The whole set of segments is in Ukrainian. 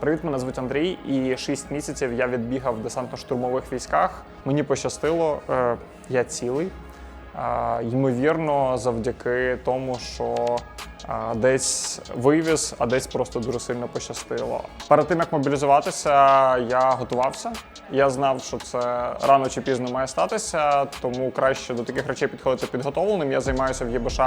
Привіт, мене звуть Андрій, і 6 місяців я відбігав в десантно-штурмових військах. Мені пощастило, е, я цілий. Е, Ймовірно, завдяки тому, що е, десь вивіз, а десь просто дуже сильно пощастило. Перед тим як мобілізуватися, я готувався. Я знав, що це рано чи пізно має статися, тому краще до таких речей підходити підготовленим. Я займаюся в ЄБШ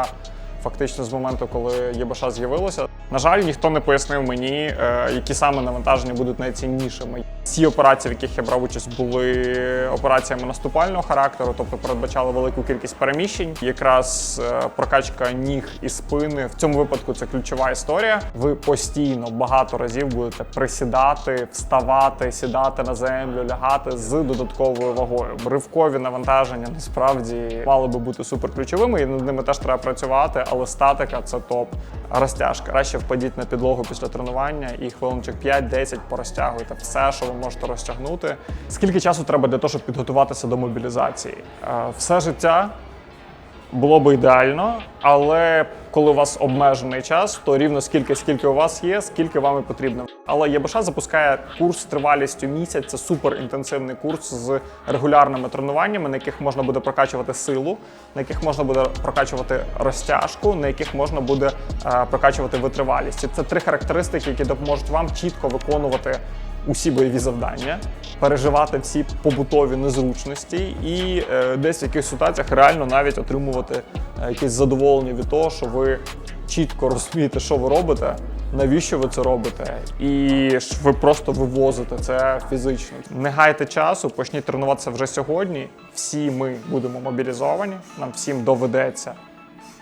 фактично з моменту, коли ЄБШ з'явилося. На жаль, ніхто не пояснив мені, е, які саме навантаження будуть найціннішими. Всі операції, в яких я брав участь, були операціями наступального характеру, тобто передбачали велику кількість переміщень. Якраз е, прокачка ніг і спини в цьому випадку це ключова історія. Ви постійно багато разів будете присідати, вставати, сідати на землю, лягати з додатковою вагою. Ривкові навантаження насправді мали би бути суперключовими, і над ними теж треба працювати, але статика це топ. Розтяжка. Краще впадіть на підлогу після тренування і хвилинчик 5-10 порозтягуйте все, що ви можете розтягнути. Скільки часу треба для того, щоб підготуватися до мобілізації? Е, Все життя було б ідеально, але коли у вас обмежений час, то рівно скільки, скільки у вас є, скільки вам і потрібно. Але ЄБШ запускає курс тривалістю місяць. Це суперінтенсивний курс з регулярними тренуваннями, на яких можна буде прокачувати силу, на яких можна буде прокачувати розтяжку, на яких можна буде е, прокачувати витривалість. Це три характеристики, які допоможуть вам чітко виконувати усі бойові завдання, переживати всі побутові незручності і е, десь в якихось ситуаціях реально навіть отримувати е, якесь задоволення від того, що ви чітко розумієте, що ви робите, навіщо ви це робите, і ви просто вивозите це фізично. Не гайте часу, почніть тренуватися вже сьогодні. Всі ми будемо мобілізовані, нам всім доведеться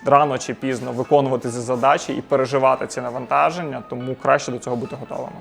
рано чи пізно виконувати ці задачі і переживати ці навантаження, тому краще до цього бути готовими.